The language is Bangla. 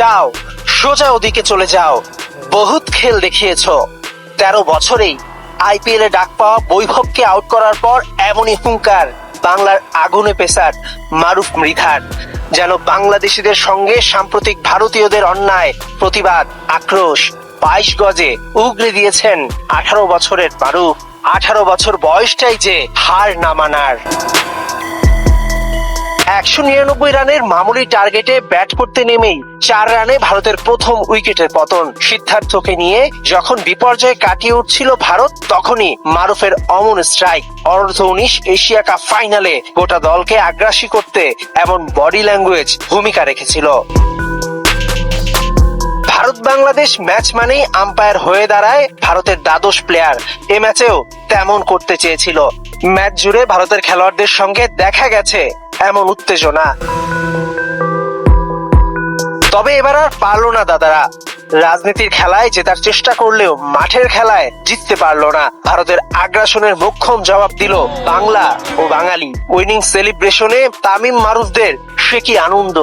যাও, সোজা ওদিকে চলে যাও। বহুত খেল দেখিয়েছো। তেরো বছরেই আইপিএল ডাক পাওয়া বৈভবকে আউট করার পর এমনই হুঙ্কার, বাংলার আগুনে পেসার মারুফ মৃধার যেন বাংলাদেশিদের সঙ্গে সাম্প্রতিক ভারতীয়দের অন্যায়, প্রতিবাদ, আক্রোশ, বাইশ গজে উগরে দিয়েছেন আঠারো বছরের মারুফ। আঠারো বছর বয়সটাই যে হার না মানার। একশো নিরানব্বই রানের মামুলি টার্গেটে ব্যাট করতে নেমেই চার রানে ভারতের প্রথম উইকেটের পতন। সিদ্ধার্থকে নিয়ে যখন বিপর্যয় কাটিয়ে উঠছিল ভারত, তখনই মারুফের অমন স্ট্রাইক অনূর্ধ্ব উনিশ এশিয়া কাপ ফাইনালে গোটা দলকে আগ্রাসী করতে এমন বডি ল্যাঙ্গুয়েজ ভূমিকা রেখেছিল। ভারত বাংলাদেশ ম্যাচ মানেই আম্পায়ার হয়ে দাঁড়ায় ভারতের দ্বাদশ প্লেয়ার এ ম্যাচেও তেমন করতে চেয়েছিল। ম্যাচ জুড়ে ভারতের খেলোয়াড়দের সঙ্গে দেখা গেছে এমন উত্তেজনা। তবে এবার আর পারল না দাদারা। রাজনীতির খেলায় জেতার চেষ্টা করলেও মাঠের খেলায় জিততে পারল না। ভারতের আগ্রাসনের মোক্ষম জবাব দিল বাংলা ও বাঙালি। উইনিং সেলিব্রেশনে তামিম মারুফদের সে কি আনন্দ?